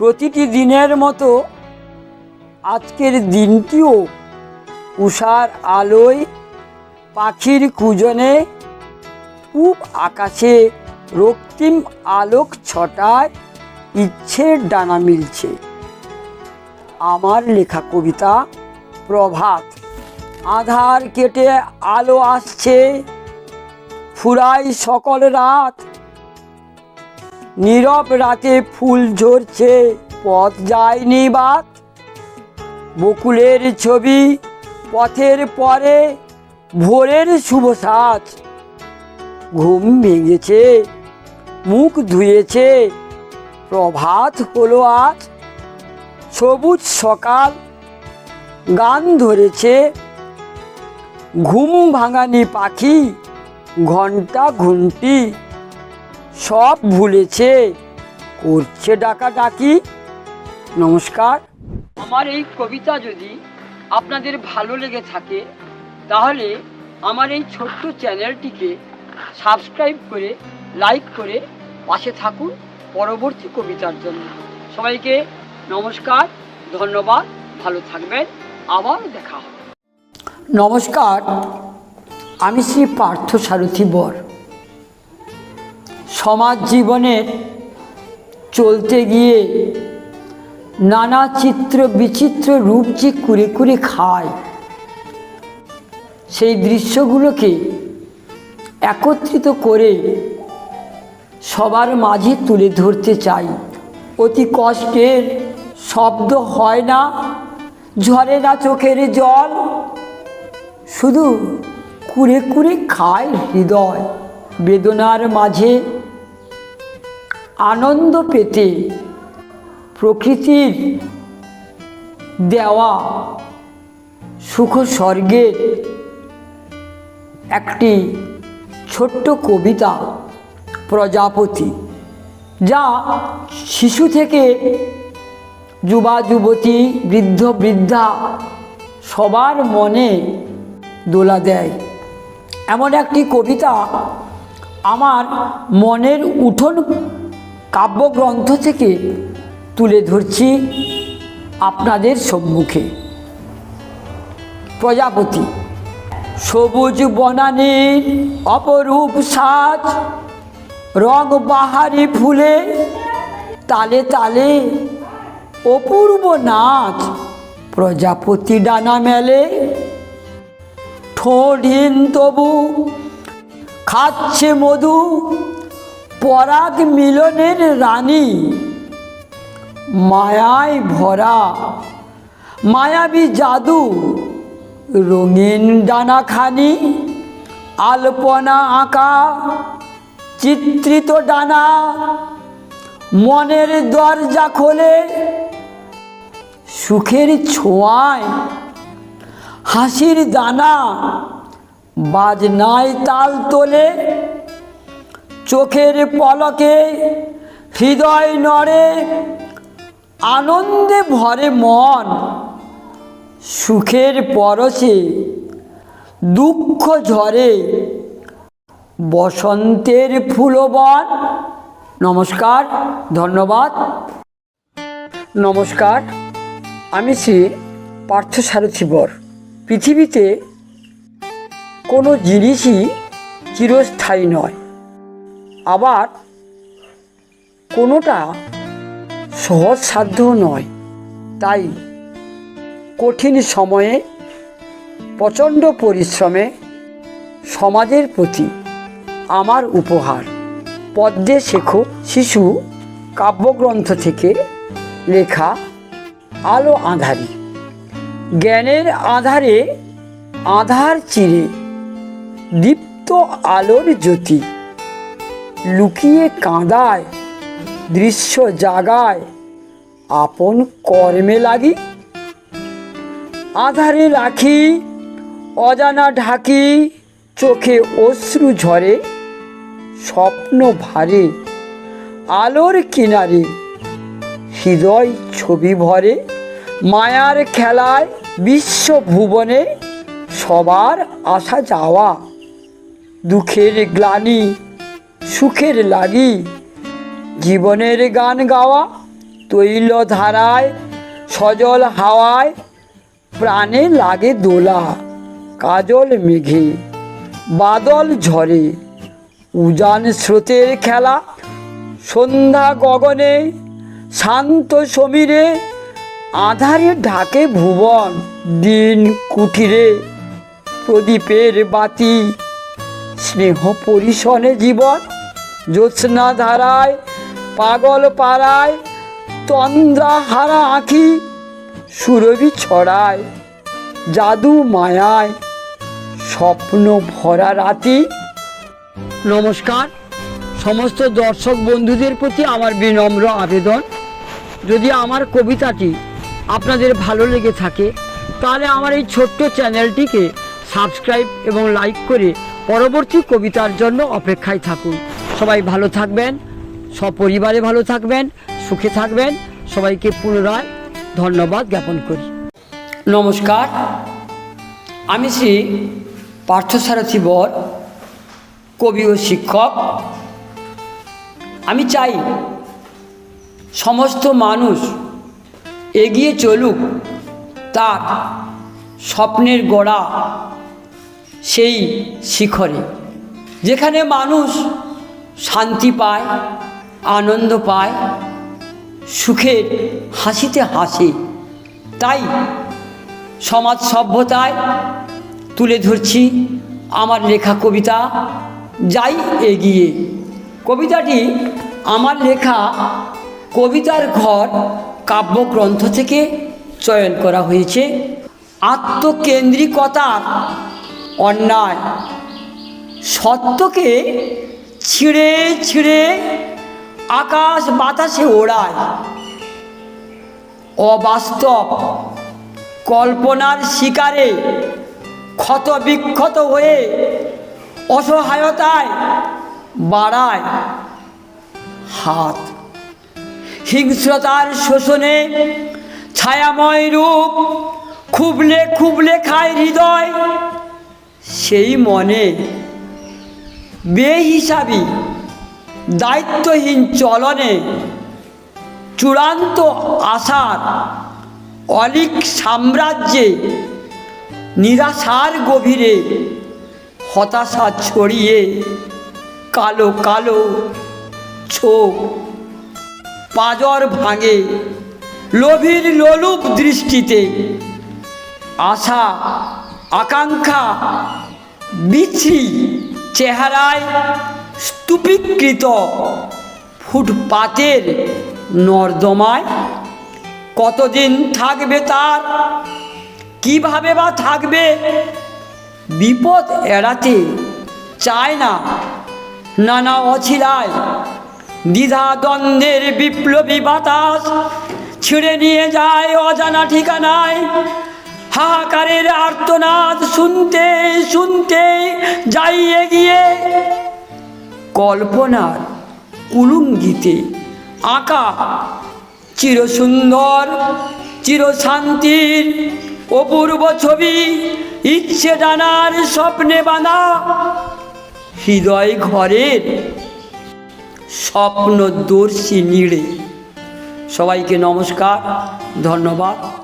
প্রতিটি দিনের মতো আজকের দিনটিও উষার আলোয় পাখির কুজনে পূব আকাশে রক্তিম আলোক ছটায় ইচ্ছের ডানা মিলছে। আমার লেখা কবিতা প্রভাত। আধার কেটে আলো আসছে ফুরাই সকল রাত। নীরব রাতে ফুল ঝরছে, পথ যায়নি বাত বকুলের ছবি পথের পরে, ভোরের শুভ সাজ। ঘুম ভেঙেছে, মুখ ধুয়েছে, প্রভাত হলো আজ। সবুজ সকাল, গান ধরেছে। ঘুম ভাঙানি পাখি ঘণ্টা ঘুমটি সব ভুলেছে। করছে ডাকা ডাকি নমস্কার। আমার এই কবিতা যদি আপনাদের ভালো লেগে থাকে তাহলে আমার এই ছোট্ট চ্যানেলটিকে সাবস্ক্রাইব করে লাইক করে পাশে থাকুন পরবর্তী কবিতার জন্য। সবাইকে নমস্কার ধন্যবাদ ভালো থাকবেন। আবার দেখা হবে। নমস্কার। আমি শ্রী পার্থ সারথী বর। সমাজ জীবনের চলতে গিয়ে নানা চিত্র বিচিত্র রূপ যে কুরে কুরে খায়, সেই দৃশ্যগুলোকে একত্রিত করে সবার মাঝে তুলে ধরতে চাই। অতি কষ্টের শব্দ হয় না, ঝরে না চোখের জল, শুধু কুরে কুরে খায় হৃদয়। বেদনার মাঝে আনন্দ পেতে প্রকৃতির দেওয়া সুখ স্বর্গের একটি ছোট্ট কবিতা প্রজাপতি, যা শিশু থেকে যুবা, যুবতী, বৃদ্ধ, বৃদ্ধা সবার মনে দোলা দেয়। এমন একটি কবিতা আমার মনের উঠোন কাব্যগ্রন্থ থেকে তুলে ধরছি আপনাদের সম্মুখে। প্রজাপতি, সবুজ বনানীর অপরূপ সাজ, রং বাহারি ফুলে, তালে তালে অপূর্ব নাচ প্রজাপতি ডানা মেলে। ঠোঁটহীন তবু, খাচ্ছে মধু পরাগ মিলনের রানী। মায়ায় ভরা। মায়াবী জাদু। রঙিন ডানাখানি। আলপনা আঁকা। চিত্রিত ডানা। মনের দরজা খোলে। সুখের ছোঁয়ায়। হাসির দানা। বাজনায় তাল তোলে। চোখের পলকে, হৃদয় নড়ে, আনন্দে ভরে মন, সুখের পরশে, দুঃখ ঝরে, বসন্তের ফুলবন। নমস্কার, ধন্যবাদ। নমস্কার, আমি শ্রী পার্থ সারথী বর। পৃথিবীতে কোনো জিনিসই চিরস্থায়ী নয়। আবার কোনোটা সহজসাধ্যও নয়। তাই কঠিন সময়ে, প্রচণ্ড পরিশ্রমে সমাজের প্রতি আমার উপহার। পদ্মে শেখো শিশু কাব্যগ্রন্থ থেকে লেখা আলো আঁধারি। জ্ঞানের আধারে আধার চিরে দীপ্ত আলোর জ্যোতি। লুকিয়ে কাঁদায়, দৃশ্য জাগায়, আপন কর্মে লাগি। আধারে রাখি, অজানা ঢাকি, চোখে অশ্রু ঝরে, স্বপ্ন ভারে, আলোর কিনারে, হৃদয় ছবি ভরে, মায়ার খেলায় বিশ্ব ভুবনে, সবার আসা যাওয়া, দুঃখের গ্লানি সুখের লাগি। জীবনের গান গাওয়া তৈল ধারায় সজল হাওয়ায় প্রাণে লাগে দোলা, কাজল মেঘে, বাদল ঝরে। উজান স্রোতের খেলা, সন্ধ্যা গগনে, শান্ত সমীরে, আধারে ঢাকে ভুবন, দিন কুঠিরে, প্রদীপের বাতি, স্নেহ পরিশনে জীবন। জ্যোৎস্না ধারায় পাগল পাড়ায় তন্দ্রা হারা আঁখি, সুরভি ছড়ায়, জাদু মায়ায়, স্বপ্ন ভরা রাতি। নমস্কার। সমস্ত দর্শক বন্ধুদের প্রতি আমার বিনম্র আবেদন। যদি আমার কবিতাটি আপনাদের ভালো লেগে থাকে, তাহলে আমার এই ছোট্ট চ্যানেলটিকে সাবস্ক্রাইব এবং লাইক করে পরবর্তী কবিতার জন্য অপেক্ষায় থাকুন। সবাই ভালো থাকবেন, সপরিবারে ভালো থাকবেন, সুখে থাকবেন। সবাইকে পুনরায় ধন্যবাদ জ্ঞাপন করি। নমস্কার। আমি শ্রী পার্থসারথী বর, কবি ও শিক্ষক। আমি চাই সমস্ত মানুষ এগিয়ে চলুক, তার স্বপ্নের গোড়া সেই শিখরে, যেখানে মানুষ শান্তি পায়, আনন্দ পায়, সুখের হাসিতে হাসে। তাই সমাজ সভ্যতায় তুলে ধরছি আমার লেখা কবিতা, যাই এগিয়ে। কবিতাটি আমার লেখা কবিতার ঘর কাব্যগ্রন্থ থেকে চয়ন করা হয়েছে। আত্মকেন্দ্রিকতার অন্যায়, সত্যকে ছিঁড়ে ছিঁড়ে আকাশ বাতাসে ওড়ায়। অবাস্তব কল্পনার শিকারে ক্ষত বিক্ষত হয়ে অসহায়তায় বাড়ায় হাত। হিংস্রতার শোষণে ছায়াময় রূপ খুবলে খুবলে খায় হৃদয়। সেই মনে বেহিসাবি, দায়িত্বহীন চলনে চূড়ান্ত আশার অলিক সাম্রাজ্যে নিরাশার গভীরে হতাশা ছড়িয়ে কালো কালো চোখ পাজর ভাঙে লোভীর লোলুপ দৃষ্টিতে আশা, আকাঙ্ক্ষা, বিচ্ছিরি চেহারায় স্তূপীকৃত ফুটপাতের নর্দমায় কতদিন থাকবে তার? কীভাবে বা থাকবে? বিপদ এড়াতে চায় না নানা অছিলায়। দ্বিধা দ্বন্দ্বের বিপ্লবী বাতাস ছিঁড়ে নিয়ে যায় অজানা ঠিকানায়। হাহাকারের আর্তনাদ শুনতে শুনতে যাই এগিয়ে কল্পনার কুলুঙ্গিতে আঁকা চিরসুন্দর, চিরশান্তির অপূর্ব ছবি, ইচ্ছে জানার স্বপ্নে বাঁধা হৃদয় ঘরের স্বপ্নদর্শী নিড়ে। সবাইকে নমস্কার, ধন্যবাদ।